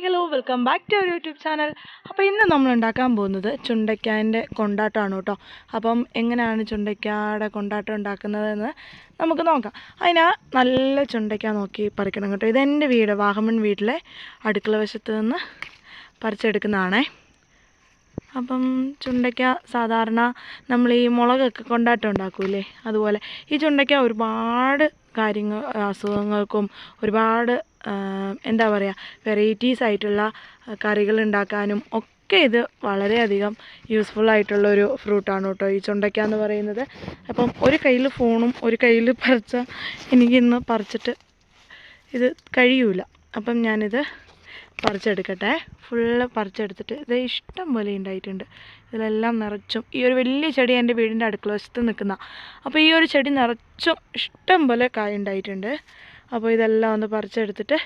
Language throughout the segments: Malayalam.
Hello welcome back to our YouTube channel അപ്പോൾ ഇന്ന് നമ്മൾ ഉണ്ടാക്കാൻ പോകുന്നത് ചുണ്ടയ്ക്കാന്റെ കൊണ്ടാട്ടമാണ് കേട്ടോ. അപ്പം എങ്ങനെയാണ് ചുണ്ടയ്ക്കാടെ കൊണ്ടാട്ടം ഉണ്ടാക്കുന്നതെന്ന് നമുക്ക് നോക്കാം. അതിനാ നല്ല ചുണ്ടയ്ക്ക നോക്കി പറിക്കണം കേട്ടോ. ഇതെന്റെ വീട് വാഗമൺ വീട്ടിലെ അടുക്കള വശത്ത് നിന്ന് പറിച്ചെടുക്കുന്നതാണേ. അപ്പം ചുണ്ടയ്ക്ക സാധാരണ നമ്മൾ ഈ മുളകൊക്കെ കൊണ്ടാട്ടം ഉണ്ടാക്കൂലേ? അതുപോലെ ഈ ചുണ്ടയ്ക്ക ഒരുപാട് കാര്യങ്ങൾ അസുഖങ്ങൾക്കും ഒരുപാട് എന്താ പറയുക വെറൈറ്റീസ് ആയിട്ടുള്ള കറികൾ ഉണ്ടാക്കാനും ഒക്കെ ഇത് വളരെയധികം യൂസ്ഫുൾ ആയിട്ടുള്ളൊരു ഫ്രൂട്ടാണ് കേട്ടോ ഈ ചുണ്ടയ്ക്ക എന്ന് പറയുന്നത്. അപ്പം ഒരു കയ്യിൽ ഫോണും ഒരു കയ്യിൽ പറിച്ച എനിക്കിന്ന് പറിച്ചിട്ട് ഇത് കഴിയൂല. അപ്പം ഞാനിത് പറിച്ചെടുക്കട്ടെ. ഫുള്ള് പറിച്ചെടുത്തിട്ട് ഇത് ഇഷ്ടം പോലെ ഉണ്ടായിട്ടുണ്ട് ഇതിലെല്ലാം നിറച്ചും ഈ ഒരു വലിയ ചെടി എന്റെ വീടിന്റെ അടുക്കള വശത്ത് നിൽക്കുന്ന അപ്പോൾ ഈ ഒരു ചെടി നിറച്ചും ഇഷ്ടം പോലെ കായ ഉണ്ടായിട്ടുണ്ട് അപ്പോൾ ഇതെല്ലാം ഒന്ന് പറിച്ചെടുത്തിട്ട്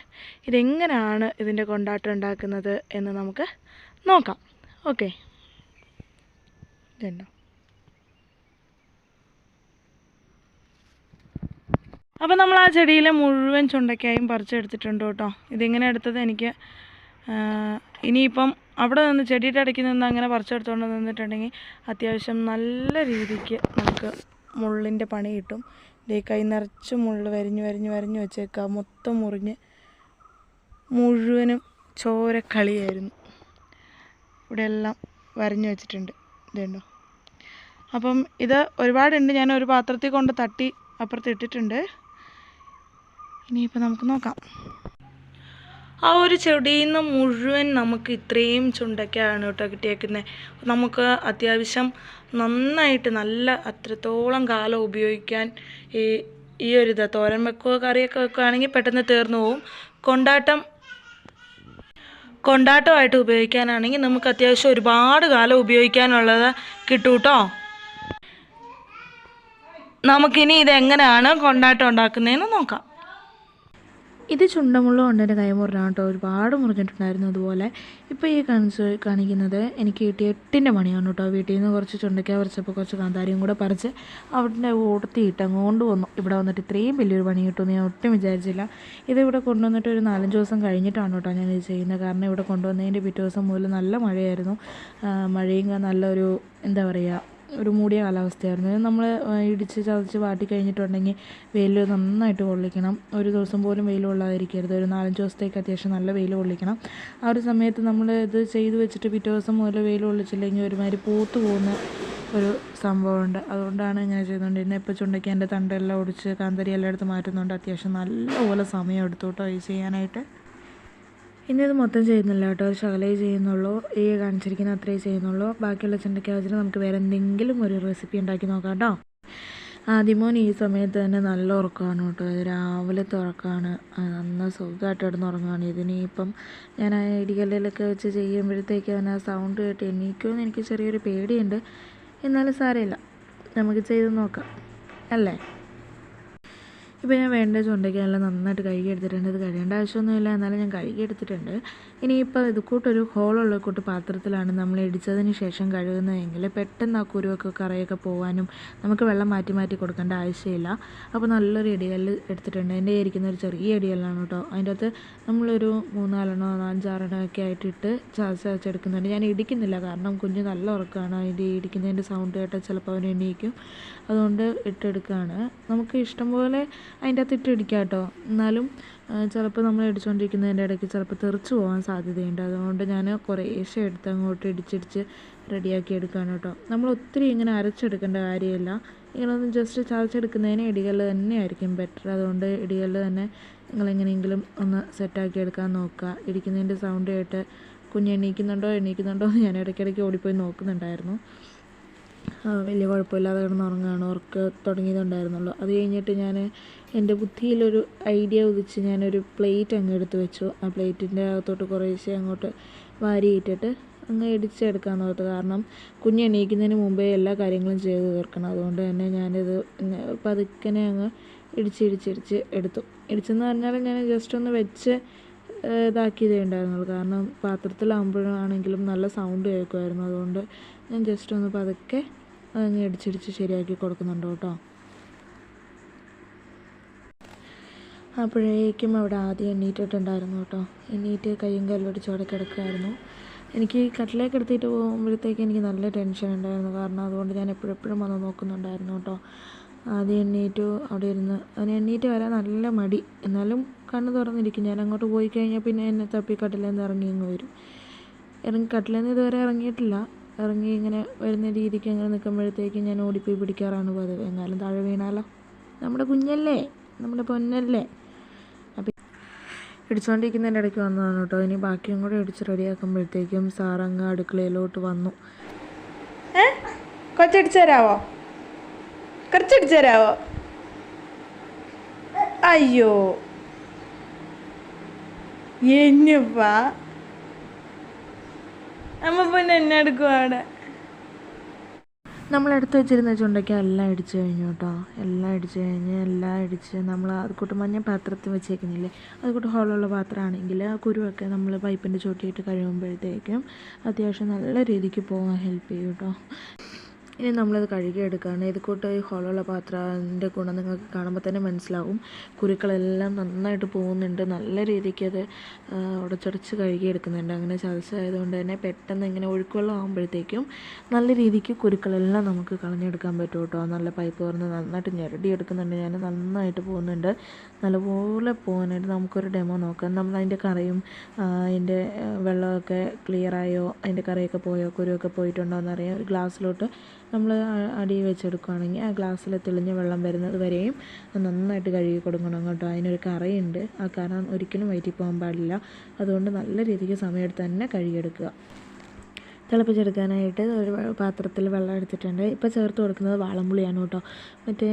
ഇതെങ്ങനെയാണ് ഇതിന്റെ കൊണ്ടാട്ടം ഉണ്ടാക്കുന്നത് എന്ന് നമുക്ക് നോക്കാം. ഓക്കെ. ഇതുണ്ടോ? അപ്പോൾ നമ്മൾ ആ ചെടിയിലെ മുഴുവൻ ചുണ്ടക്കായും പറിച്ചെടുത്തിട്ടുണ്ട് കേട്ടോ. ഇതിങ്ങനെ എടുത്തത് എനിക്ക് ഇനിയിപ്പം അവിടെ നിന്ന് ചെടിയുടെ ഇടയ്ക്ക് നിന്ന് അങ്ങനെ പറിച്ചെടുത്തുകൊണ്ട് നിന്നിട്ടുണ്ടെങ്കിൽ അത്യാവശ്യം നല്ല രീതിക്ക് നമുക്ക് മുള്ളിന്റെ പണി കിട്ടും. ഇതേ കൈ നിറച്ച് മുള്ള് വരിഞ്ഞ് വരിഞ്ഞ് വരിഞ്ഞ് വെച്ചേക്കുക മൊത്തം മുറിഞ്ഞ് മുഴുവനും ചോരക്കളിയായിരുന്നു ഇവിടെ എല്ലാം വരഞ്ഞു വെച്ചിട്ടുണ്ട്. ഇതുണ്ടോ അപ്പം ഇത് ഒരുപാടുണ്ട്. ഞാൻ ഒരു പാത്രത്തിൽ കൊണ്ട് തട്ടി അപ്പുറത്ത് ഇട്ടിട്ടുണ്ട്. ഇനിയിപ്പോൾ നമുക്ക് നോക്കാം. ആ ഒരു ചെടിയിൽ നിന്ന് മുഴുവൻ നമുക്ക് ഇത്രയും ചുണ്ടയ്ക്കാണ് കേട്ടോ കിട്ടിയേക്കുന്നത് നമുക്ക് അത്യാവശ്യം നന്നായിട്ട് നല്ല അത്രത്തോളം കാലം ഉപയോഗിക്കാൻ ഈ ഈ ഒരു ഇത് തോരൻ വെക്കുക കറിയൊക്കെ വെക്കുകയാണെങ്കിൽ പെട്ടെന്ന് തീർന്നു പോവും. കൊണ്ടാട്ടം കൊണ്ടാട്ടമായിട്ട് ഉപയോഗിക്കാനാണെങ്കിൽ നമുക്ക് അത്യാവശ്യം ഒരുപാട് കാലം ഉപയോഗിക്കാനുള്ളത് കിട്ടും കേട്ടോ. നമുക്കിനി ഇതെങ്ങനെയാണ് കൊണ്ടാട്ടം ഉണ്ടാക്കുന്നതെന്ന് നോക്കാം. ഇത് ചുണ്ടമുള്ള കൊണ്ട് എന്റെ കൈ മുറിഞ്ഞാണ് കേട്ടോ. ഒരുപാട് മുറിഞ്ഞിട്ടുണ്ടായിരുന്നു അതുപോലെ. ഇപ്പോൾ ഈ കാണിച്ച് കാണിക്കുന്നത് എനിക്ക് കിട്ടിയ എട്ടിന്റെ മണിയാണ് കേട്ടോ. വീട്ടിൽ നിന്ന് കുറച്ച് ചുണ്ടയ്ക്ക പറിച്ചപ്പോൾ കുറച്ച് കാന്താരിയും കൂടെ പറിച്ച് അവിടെ ഓടത്തിയിട്ട് അങ്ങോട്ട് വന്നു. ഇവിടെ വന്നിട്ട് ഇത്രയും വലിയൊരു പണി കിട്ടുമെന്ന് ഞാൻ ഒട്ടും വിചാരിച്ചില്ല. ഇത് കൊണ്ടുവന്നിട്ട് ഒരു നാലഞ്ച് ദിവസം കഴിഞ്ഞിട്ടാണ് കേട്ടോ ഞാൻ ഇത് ചെയ്യുന്നത്. കാരണം ഇവിടെ കൊണ്ടുവന്നതിന്റെ പിറ്റേ ദിവസം മുതൽ നല്ല മഴയായിരുന്നു. മഴയും നല്ലൊരു എന്താ പറയുക ഒരു മൂടിയ കാലാവസ്ഥയായിരുന്നു. നമ്മൾ ഇടിച്ച് ചതച്ച് വാട്ടി കഴിഞ്ഞിട്ടുണ്ടെങ്കിൽ വെയിൽ നന്നായിട്ട് കൊള്ളിക്കണം. ഒരു ദിവസം പോലും വെയിൽ കൊള്ളാതിരിക്കരുത്. ഒരു നാലഞ്ച് ദിവസത്തേക്ക് അത്യാവശ്യം നല്ല വെയിൽ കൊള്ളിക്കണം. ആ ഒരു സമയത്ത് നമ്മൾ ഇത് ചെയ്ത് വെച്ചിട്ട് പിറ്റേ ദിവസം മുതൽ വെയിൽ കൊള്ളിച്ചില്ലെങ്കിൽ ഒരുമാതിരി പൂത്ത് പോകുന്ന ഒരു സംഭവമുണ്ട്. അതുകൊണ്ടാണ് ഇങ്ങനെ ചെയ്തുകൊണ്ടിരുന്നത്. ഇപ്പോൾ ചുണ്ടയ്ക്ക് എന്റെ തണ്ടെല്ലാം ഒടിച്ച് കാന്തരി എല്ലാം എടുത്ത് മാറ്റുന്നുണ്ട് അത്യാവശ്യം നല്ലപോലെ സമയം എടുത്തു കേട്ടോ ഇത് ചെയ്യാനായിട്ട്. ഇനി ഇത് മൊത്തം ചെയ്യുന്നില്ല കേട്ടോ. ശകലേ ചെയ്യുന്നുള്ളൂ. ഈ കാണിച്ചിരിക്കുന്ന അത്രയേ ചെയ്യുന്നുള്ളൂ. ബാക്കിയുള്ള ചുണ്ടയ്ക്ക നമുക്ക് വേറെ എന്തെങ്കിലും ഒരു റെസിപ്പി ഉണ്ടാക്കി നോക്കാം കേട്ടോ. ആദ്യമോൻ ഈ സമയത്ത് തന്നെ നല്ല ഉറക്കമാണ് കേട്ടോ. രാവിലെ തുറക്കാണ്. അന്ന് സുഖമായിട്ട് കിടന്ന് ഉറങ്ങുകയാണ് ഇതിനിപ്പം ഞാൻ ആ ഇടികല്ലിലൊക്കെ വെച്ച് ചെയ്യുമ്പോഴത്തേക്ക് അവൻ ആ സൗണ്ട് കേട്ട് എണീക്കുമെന്ന് എനിക്ക് ചെറിയൊരു പേടിയുണ്ട്. എന്നാലും സാരമില്ല. നമുക്ക് ചെയ്ത് നോക്കാം. അല്ലേ? ഇപ്പോൾ ഞാൻ വേണ്ട ചുണ്ടയ്ക്കെല്ലാം നന്നായിട്ട് കഴുകി എടുത്തിട്ടുണ്ട്. ഇത് കഴുകേണ്ട ആവശ്യമൊന്നുമില്ല. എന്നാലും ഞാൻ കഴുകി എടുത്തിട്ടുണ്ട്. ഇനിയിപ്പോൾ ഇത് കൂട്ടൊരു ഹോളുള്ള കൂട്ട് പാത്രത്തിലാണ് നമ്മൾ ഇടിച്ചതിന് ശേഷം കഴുകുന്നതെങ്കിൽ പെട്ടെന്ന് ആ കുരുവൊക്കെ കറയൊക്കെ പോകാനും നമുക്ക് വെള്ളം മാറ്റി മാറ്റി കൊടുക്കേണ്ട ആവശ്യമില്ല. അപ്പോൾ നല്ലൊരു ഇടിയൽ എടുത്തിട്ടുണ്ട്. എന്റെ ഇരിക്കുന്ന ഒരു ചെറിയ ഇടികല്ലാണ് കേട്ടോ. അതിന്റെ അകത്ത് നമ്മളൊരു മൂന്നാലെണ്ണോ അഞ്ചാറെണ്ണോ ഒക്കെ ആയിട്ടിട്ട് ചതച്ച് ചതച്ചെടുക്കുന്നുണ്ട് ഞാൻ ഇടിക്കുന്നില്ല. കാരണം കുഞ്ഞ് നല്ല ഉറക്കമാണ് അതിന്റെ ഇടിക്കുന്നതിന്റെ സൗണ്ട് കേട്ടാൽ ചിലപ്പോൾ അവൻ എണീക്കും. അതുകൊണ്ട് ഇട്ടെടുക്കുകയാണ് നമുക്ക് ഇഷ്ടംപോലെ അതിന്റെ അകത്ത് ഇട്ടിടിക്കാം കേട്ടോ. എന്നാലും ചിലപ്പോൾ നമ്മൾ ഇടിച്ചുകൊണ്ടിരിക്കുന്നതിന്റെ ഇടയ്ക്ക് ചിലപ്പോൾ തെറിച്ച് പോകാൻ സാധ്യതയുണ്ട്. അതുകൊണ്ട് ഞാൻ കുറേശ്ശെ എടുത്ത് അങ്ങോട്ട് ഇടിച്ചിടിച്ച് റെഡിയാക്കി എടുക്കുകയാണ് കേട്ടോ. നമ്മൾ ഒത്തിരി ഇങ്ങനെ അരച്ചെടുക്കേണ്ട കാര്യമില്ല. ഇങ്ങനെ ഒന്ന് ജസ്റ്റ് ചതച്ചെടുക്കുന്നതിന് തന്നെ ആയിരിക്കും ബെറ്റർ അതുകൊണ്ട് ഇടികൾ തന്നെ നിങ്ങൾ എങ്ങനെയെങ്കിലും ഒന്ന് സെറ്റാക്കി എടുക്കാൻ നോക്കുക. ഇടിക്കുന്നതിന്റെ സൗണ്ട് കേട്ട് കുഞ്ഞ് എണീക്കുന്നുണ്ടോ എണീക്കുന്നുണ്ടോ എന്ന് ഞാൻ ഇടയ്ക്കിടയ്ക്ക് ഓടിപ്പോയി നോക്കുന്നുണ്ടായിരുന്നു. വലിയ കുഴപ്പമില്ലാതെ കിടന്ന് ഉറങ്ങുകയാണ്. ഉറക്ക തുടങ്ങിയതുണ്ടായിരുന്നുള്ളൂ. അത് കഴിഞ്ഞിട്ട് ഞാൻ എന്റെ ബുദ്ധിയിലൊരു ഐഡിയ ഉദിച്ച് ഞാനൊരു പ്ലേറ്റ് അങ്ങ് എടുത്ത് വെച്ചു. ആ പ്ലേറ്റിന്റെ അകത്തോട്ട് കുറേശ്ശെ അങ്ങോട്ട് വാരിയിട്ടിട്ട് അങ്ങ് ഇടിച്ചെടുക്കാൻ നോട്ട് കാരണം കുഞ്ഞ് എണീക്കുന്നതിന് മുമ്പേ എല്ലാ കാര്യങ്ങളും ചെയ്ത് തീർക്കണം. അതുകൊണ്ട് തന്നെ ഞാനിത് പതുക്കനെ അങ്ങ് ഇടിച്ചിടിച്ചിടിച്ച് എടുത്തു. ഇടിച്ചെന്ന് പറഞ്ഞാൽ ഞാൻ ജസ്റ്റ് ഒന്ന് വെച്ച് ഇതാക്കിയതേ ഉണ്ടായിരുന്നുള്ളൂ. കാരണം പാത്രത്തിലാകുമ്പോഴാണെങ്കിലും നല്ല സൗണ്ട് കേൾക്കുമായിരുന്നു. അതുകൊണ്ട് ഞാൻ ജസ്റ്റ് ഒന്ന് പതുക്കെ അതങ്ങ് ഇടിച്ചിടിച്ച് ശരിയാക്കി കൊടുക്കുന്നുണ്ട് കേട്ടോ. അപ്പോഴേക്കും അവിടെ ആദ്യം എണ്ണീറ്റിട്ടുണ്ടായിരുന്നു കേട്ടോ. എണ്ണീറ്റ് കയ്യും കല്ലൊടിച്ച് അവിടെ കിടക്കുമായിരുന്നു എനിക്ക് കട്ടിലേക്ക് എടുത്തിട്ട് പോകുമ്പോഴത്തേക്ക് എനിക്ക് നല്ല ടെൻഷൻ ഉണ്ടായിരുന്നു. കാരണം അതുകൊണ്ട് ഞാൻ എപ്പോഴെപ്പോഴും വന്ന് നോക്കുന്നുണ്ടായിരുന്നു കേട്ടോ. ആദ്യം എണ്ണീറ്റു അവിടെ ഇരുന്ന് അതിന് എണ്ണീറ്റ് വരാൻ നല്ല മടി. എന്നാലും കണ്ണ് തുറന്നിരിക്കും. ഞാൻ അങ്ങോട്ട് പോയി കഴിഞ്ഞാൽ പിന്നെ എന്നെ തപ്പി കട്ടിലേന്ന് ഇറങ്ങി ഇങ്ങ് വരും. ഇറങ്ങി കട്ടിലേന്ന് ഇതുവരെ ഇറങ്ങിയിട്ടില്ല. ഇറങ്ങി ഇങ്ങനെ വരുന്ന രീതിക്ക് അങ്ങനെ നിൽക്കുമ്പോഴത്തേക്കും ഞാൻ ഓടിപ്പോയി പിടിക്കാറാണ് പതിവ്. എന്നാലും താഴെ വീണാലോ? നമ്മുടെ കുഞ്ഞല്ലേ? നമ്മുടെ പൊന്നല്ലേ? അപ്പം ഇടിച്ചുകൊണ്ടിരിക്കുന്നതിന്റെ ഇടയ്ക്ക് വന്നതാണ് കേട്ടോ. ഇനി ബാക്കിയും കൂടെ ഇടിച്ച് റെഡിയാക്കുമ്പോഴത്തേക്കും സാറങ്ങ് അടുക്കളയിലോട്ട് വന്നു. കൊച്ചടിച്ചു തരാവോ? അയ്യോ. എന്നപ്പാ അമ്മ പിന്നെ എന്നെ എടുക്കും അവിടെ. നമ്മൾ എടുത്ത് വെച്ചിരുന്ന ചുണ്ടയ്ക്ക എല്ലാം ഇടിച്ച് കഴിഞ്ഞു കേട്ടോ. എല്ലാം ഇടിച്ച് കഴിഞ്ഞ് എല്ലാം ഇടിച്ച് നമ്മൾ അത് കൂട്ട് മഞ്ഞ പാത്രത്തിൽ വെച്ചേക്കുന്നില്ലേ? അത് കൂട്ട് ഹോളുള്ള പാത്രമാണെങ്കിൽ ആ കുരുവൊക്കെ നമ്മൾ പൈപ്പിന്റെ ചോട്ടിയിട്ട് കഴിയുമ്പോഴത്തേക്കും അത്യാവശ്യം നല്ല രീതിക്ക് പോകാൻ ഹെൽപ്പ് ചെയ്യും കേട്ടോ. ഇനി നമ്മളത് കഴുകിയെടുക്കുകയാണ് ഇത് കൂട്ട് ഈ ഹോളുള്ള പാത്രത്തിന്റെ ഗുണം നിങ്ങൾക്ക് കാണുമ്പോൾ തന്നെ മനസ്സിലാവും. കുരുക്കളെല്ലാം നന്നായിട്ട് പോകുന്നുണ്ട്. നല്ല രീതിക്ക് അത് ഉടച്ചുടച്ച് കഴുകിയെടുക്കുന്നുണ്ട് അങ്ങനെ ചതച്ചായതുകൊണ്ട് തന്നെ പെട്ടെന്ന് ഇങ്ങനെ ഒഴുക്കുവെള്ളം ആകുമ്പോഴത്തേക്കും നല്ല രീതിക്ക് കുരുക്കളെല്ലാം നമുക്ക് കളഞ്ഞെടുക്കാൻ പറ്റും കേട്ടോ. നല്ല പൈപ്പ് തുറന്ന് നന്നായിട്ട് ഞെരടിയെടുക്കുന്നുണ്ട് ഞാൻ നന്നായിട്ട് പോകുന്നുണ്ട്. നല്ലപോലെ പോകാനായിട്ട് നമുക്കൊരു ഡെമോ നോക്കാം. നമ്മൾ അതിന്റെ കറിയും അതിന്റെ വെള്ളമൊക്കെ ക്ലിയറായോ അതിന്റെ കറിയൊക്കെ പോയോ? കുരുവൊക്കെ പോയിട്ടുണ്ടോ എന്നറിയാം ഒരു ഗ്ലാസ്സിലോട്ട് നമ്മൾ അടി വെച്ചെടുക്കുകയാണെങ്കിൽ ആ ഗ്ലാസ്സിൽ തെളിഞ്ഞ വെള്ളം വരുന്നത് വരെയും നന്നായിട്ട് കഴുകി കൊടുക്കണം കേട്ടോ. അതിനൊരു കറയുണ്ട്. ആ കറ ഒരിക്കലും വയറ്റിൽ പോകാൻ പാടില്ല. അതുകൊണ്ട് നല്ല രീതിക്ക് സമയമെടുത്ത് തന്നെ കഴുകിയെടുക്കുക. തിളപ്പിച്ചെടുക്കാനായിട്ട് ഒരു പാത്രത്തിൽ വെള്ളം എടുത്തിട്ടുണ്ട്. ഇപ്പോൾ ചേർത്ത് കൊടുക്കുന്നത് വാളംപുളിയാണ് കേട്ടോ. മറ്റേ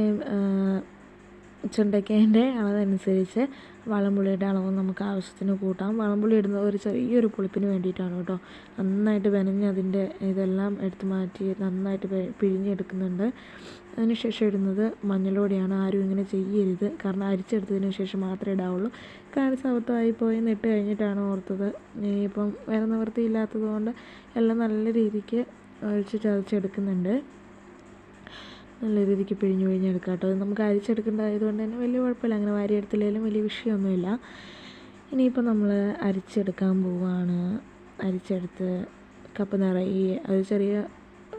ചുണ്ടയ്ക്കേന്റെ അളവനുസരിച്ച് വളംപുളിയുടെ അളവ് നമുക്ക് ആവശ്യത്തിന് കൂട്ടാം. വളംപുളി ഇടുന്നത് ഒരു ചെറിയൊരു പുളിപ്പിന് വേണ്ടിയിട്ടാണ് കേട്ടോ. നന്നായിട്ട് വെനഞ്ഞ് അതിന്റെ ഇതെല്ലാം എടുത്ത് മാറ്റി നന്നായിട്ട് പിഴിഞ്ഞെടുക്കുന്നുണ്ട്. അതിനുശേഷം ഇടുന്നത് മഞ്ഞളോടെയാണ് ആരും ഇങ്ങനെ ചെയ്യരുത്. കാരണം അരിച്ചെടുത്തതിന് ശേഷം മാത്രമേ ഇടാവുള്ളൂ. കാണിച്ച് അബദ്ധമായി പോയി നിട്ട് കഴിഞ്ഞിട്ടാണ് ഓർത്തത് ഇനിയിപ്പം വേറെ നിവൃത്തിയില്ലാത്തത് കൊണ്ട് എല്ലാം നല്ല രീതിക്ക് ഒഴിച്ച് ചതച്ചെടുക്കുന്നുണ്ട്. നല്ല രീതിക്ക് പിഴിഞ്ഞ് പിഴിഞ്ഞെടുക്കുക കേട്ടോ അത് നമുക്ക് അരിച്ചെടുക്കേണ്ടതായതുകൊണ്ട് തന്നെ വലിയ കുഴപ്പമില്ല. അങ്ങനെ വാരിയെടുത്തില്ലെങ്കിലും വലിയ വിഷയമൊന്നുമില്ല. ഇനിയിപ്പോൾ നമ്മൾ അരിച്ചെടുക്കാൻ പോവുകയാണ് അരിച്ചെടുത്ത് കപ്പ് നിറയെ അത് ചെറിയ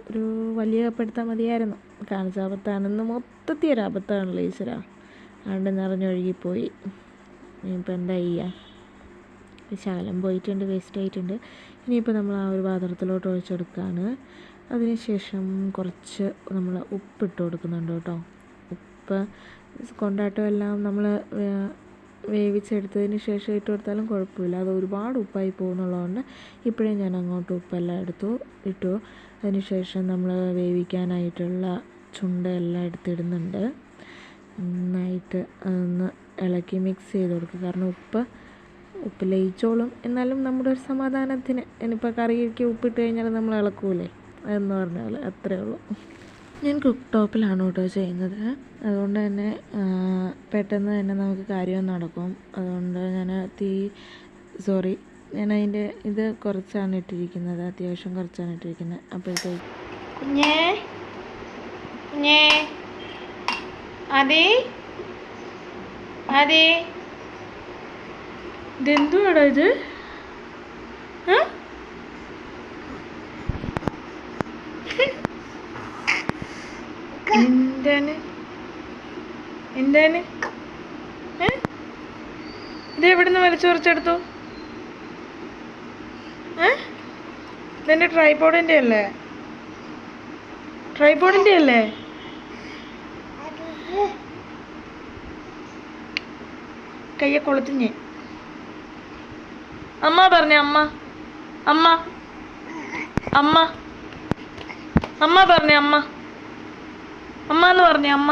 ഒരു വലിയ കപ്പ് എടുത്താൽ മതിയായിരുന്നു. കാണിച്ച അബദ്ധമാണെന്ന് മൊത്തത്തിൽ ഒരു അബദ്ധമാണല്ലോ ഈശ്വര. അതുകൊണ്ട് നിറഞ്ഞൊഴുകിപ്പോയി. ഇനിയിപ്പോൾ എന്താ ചെയ്യുക ശകലം പോയിട്ടുണ്ട് വേസ്റ്റ് ആയിട്ടുണ്ട് ഇനിയിപ്പോൾ നമ്മൾ ആ ഒരു പാത്രത്തിലോട്ട് ഒഴിച്ചെടുക്കുകയാണ് അതിനുശേഷം കുറച്ച് നമ്മൾ ഉപ്പിട്ട് കൊടുക്കുന്നുണ്ട് കേട്ടോ. ഉപ്പ് കൊണ്ടാട്ടം എല്ലാം നമ്മൾ വേവിച്ചെടുത്തതിന് ശേഷം ഇട്ട് കൊടുത്താലും കുഴപ്പമില്ല. അത് ഒരുപാട് ഉപ്പായി പോകുന്നുള്ളതുകൊണ്ട് ഇപ്പോഴേ ഞാൻ അങ്ങോട്ട് ഉപ്പെല്ലാം എടുത്തു ഇട്ടു. അതിനുശേഷം നമ്മൾ വേവിക്കാനായിട്ടുള്ള ചുണ്ടെല്ലാം എടുത്തിടുന്നുണ്ട്. നന്നായിട്ട് ഒന്ന് ഇളക്കി മിക്സ് ചെയ്ത് കൊടുക്കുക. കാരണം ഉപ്പ് ഉപ്പ് ലയിച്ചോളും. എന്നാലും നമ്മുടെ ഒരു സമാധാനത്തിന് ഇനിയിപ്പോൾ കറിക്ക് ഉപ്പിട്ട് കഴിഞ്ഞാൽ നമ്മൾ ഇളക്കൂലേ? എന്ന് പറഞ്ഞാൽ അത്രേ ഉള്ളൂ. ഞാൻ കുക്ക് ടോപ്പിലാണ് കേട്ടോ ചെയ്യുന്നത്. അതുകൊണ്ട് തന്നെ പെട്ടെന്ന് തന്നെ നമുക്ക് കാര്യം നടക്കും. അതുകൊണ്ട് ഞാൻ തീ സോറി ഞാൻ അതിന്റെ ഇത് കുറച്ചാണ് ഇട്ടിരിക്കുന്നത്. അത്യാവശ്യം കുറച്ചാണ് ഇട്ടിരിക്കുന്നത്. അപ്പോഴത്തേക്ക് കുഞ്ഞേ കുഞ്ഞേ അതെ അതെ ഇതെന്തുവാടാ ഇത്? ആ? എന്താണ് എന്താണ്? ഇത് എവിടുന്ന് വലിച്ചു കുറച്ചെടുത്തു ഏ? ഇതെന്റെ ട്രൈപോഡിന്റെ അല്ലേ? ട്രൈപോഡിന്റെ അല്ലേ? കയ്യെ കൊളുത്തിഞ്ഞ്. അമ്മ പറഞ്ഞ അമ്മ. അമ്മ. അമ്മ. അമ്മ പറഞ്ഞ അമ്മ. അമ്മ എന്ന് പറഞ്ഞ അമ്മ.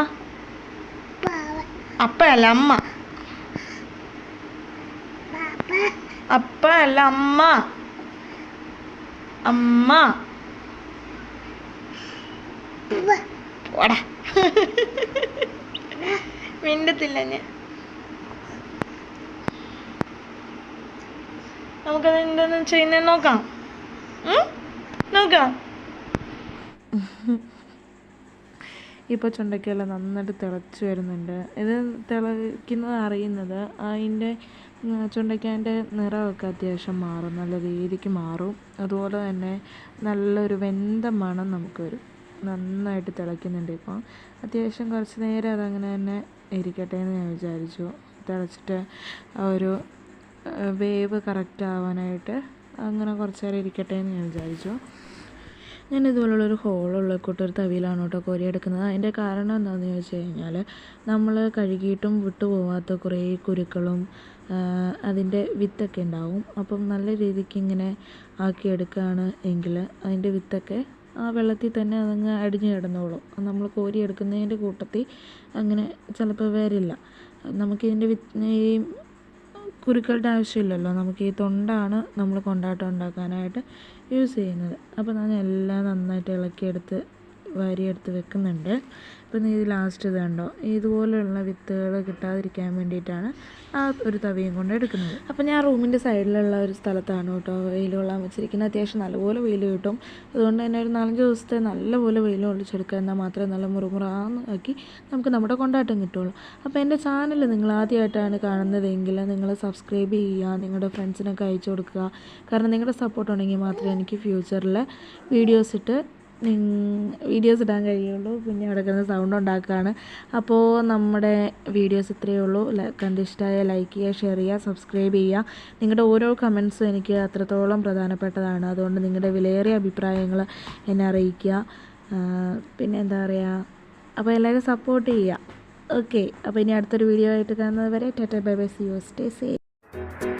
അപ്പ അല്ല അമ്മ. അപ്പ അല്ല അമ്മ. അമ്മ. പോടാ. മിണ്ടത്തില്ല ഞാൻ. നമുക്കത് എന്താണെന്ന് ചെയ്യുന്നത് നോക്കാം? നോക്കാം. ഇപ്പോൾ ചുണ്ടയ്ക്കെല്ലാം നന്നായിട്ട് തിളച്ച് വരുന്നുണ്ട്. ഇത് തിളയ്ക്കുന്നത് അറിയുന്നത് അതിന്റെ ചുണ്ടയ്ക്കാന്റെ നിറമൊക്കെ അത്യാവശ്യം മാറും. നല്ല രീതിക്ക് മാറും. അതുപോലെ തന്നെ നല്ലൊരു വെന്ത മണം നമുക്ക് വരും നന്നായിട്ട് തിളയ്ക്കുന്നുണ്ട് ഇപ്പോൾ അത്യാവശ്യം കുറച്ച് നേരം അതങ്ങനെ തന്നെ ഇരിക്കട്ടെ എന്ന് ഞാൻ വിചാരിച്ചു. തിളച്ചിട്ട് ഒരു വേവ് കറക്റ്റ് ആവാനായിട്ട് അങ്ങനെ കുറച്ച് നേരം ഇരിക്കട്ടെ എന്ന് ഞാൻ വിചാരിച്ചു. ഞാൻ ഇതുപോലുള്ളൊരു ഹോളുള്ള കൂട്ടൊരു തവിയിലാണ് കേട്ടോ കോരിയെടുക്കുന്നത് അതിന്റെ കാരണം എന്താണെന്ന് ചോദിച്ചു കഴിഞ്ഞാൽ നമ്മൾ കഴുകിയിട്ടും വിട്ടു പോവാത്ത കുറേ കുരുക്കളും അതിന്റെ വിത്തൊക്കെ ഉണ്ടാവും. അപ്പം നല്ല രീതിക്ക് ഇങ്ങനെ ആക്കിയെടുക്കുകയാണ് എങ്കിൽ അതിന്റെ വിത്തൊക്കെ ആ വെള്ളത്തിൽ തന്നെ അതങ്ങ് അടിഞ്ഞു കിടന്നോളും. നമ്മൾ കോരിയെടുക്കുന്നതിന്റെ കൂട്ടത്തിൽ അങ്ങനെ ചിലപ്പോൾ വരില്ല. നമുക്കിതിന്റെ വിത്ത് ഈ കുരുക്കളുടെ ആവശ്യമില്ലല്ലോ. നമുക്ക് ഈ തൊണ്ടാണ് നമ്മൾ കൊണ്ടാട്ടം ഉണ്ടാക്കാനായിട്ട് യൂസ് ചെയ്യുന്നത്. അപ്പോൾ ഞാൻ എല്ലാം നന്നായിട്ട് ഇളക്കിയെടുത്ത് വാരിയെടുത്ത് വെക്കുന്നുണ്ട്. ഇപ്പം ഇത് ലാസ്റ്റ് ഇത് കണ്ടോ? ഇതുപോലെയുള്ള വിത്തുകൾ കിട്ടാതിരിക്കാൻ വേണ്ടിയിട്ടാണ് ആ ഒരു തവിയും കൊണ്ട് എടുക്കുന്നത്. അപ്പം ഞാൻ റൂമിന്റെ സൈഡിലുള്ള ഒരു സ്ഥലത്താണ് കേട്ടോ വെയിൽ കൊള്ളാൻ വെച്ചിരിക്കുന്നത്. അത്യാവശ്യം നല്ലപോലെ വെയിൽ കിട്ടും. അതുകൊണ്ട് തന്നെ ഒരു നാലഞ്ച് ദിവസത്തെ നല്ലപോലെ വെയിൽ ഒളിച്ചെടുക്കുക എന്നാൽ മാത്രമേ നല്ല മുറുമുറാന്ന് ആക്കി നമുക്ക് നമ്മുടെ കൊണ്ടാട്ടം കിട്ടുള്ളൂ. അപ്പോൾ എന്റെ ചാനൽ നിങ്ങൾ ആദ്യമായിട്ടാണ് കാണുന്നതെങ്കിൽ നിങ്ങൾ സബ്സ്ക്രൈബ് ചെയ്യുക നിങ്ങളുടെ ഫ്രണ്ട്സിനൊക്കെ അയച്ചു കൊടുക്കുക. കാരണം നിങ്ങളുടെ സപ്പോർട്ട് ഉണ്ടെങ്കിൽ മാത്രമേ എനിക്ക് ഫ്യൂച്ചറിൽ വീഡിയോസ് ഇട്ട് വീഡിയോസ് ഇടാൻ കഴിയുള്ളൂ. പിന്നെ അവിടെ കിടന്ന് സൗണ്ട് ഉണ്ടാക്കുകയാണ്. അപ്പോൾ നമ്മുടെ വീഡിയോസ് ഇത്രയേ ഉള്ളൂ. കണ്ട് ഇഷ്ടമായ ലൈക്ക് ചെയ്യുക ഷെയർ ചെയ്യുക സബ്സ്ക്രൈബ് ചെയ്യുക. നിങ്ങളുടെ ഓരോ കമൻസും എനിക്ക് അത്രത്തോളം പ്രധാനപ്പെട്ടതാണ്. അതുകൊണ്ട് നിങ്ങളുടെ വിലയേറിയ അഭിപ്രായങ്ങൾ എന്നെ അറിയിക്കുക. പിന്നെ എന്താ പറയുക അപ്പോൾ എല്ലാവരും സപ്പോർട്ട് ചെയ്യുക. ഓക്കെ അപ്പോൾ ഇനി അടുത്തൊരു വീഡിയോ ആയിട്ട് കാണുന്നത് വരെ ടെറ്റ bye bye see you stay safe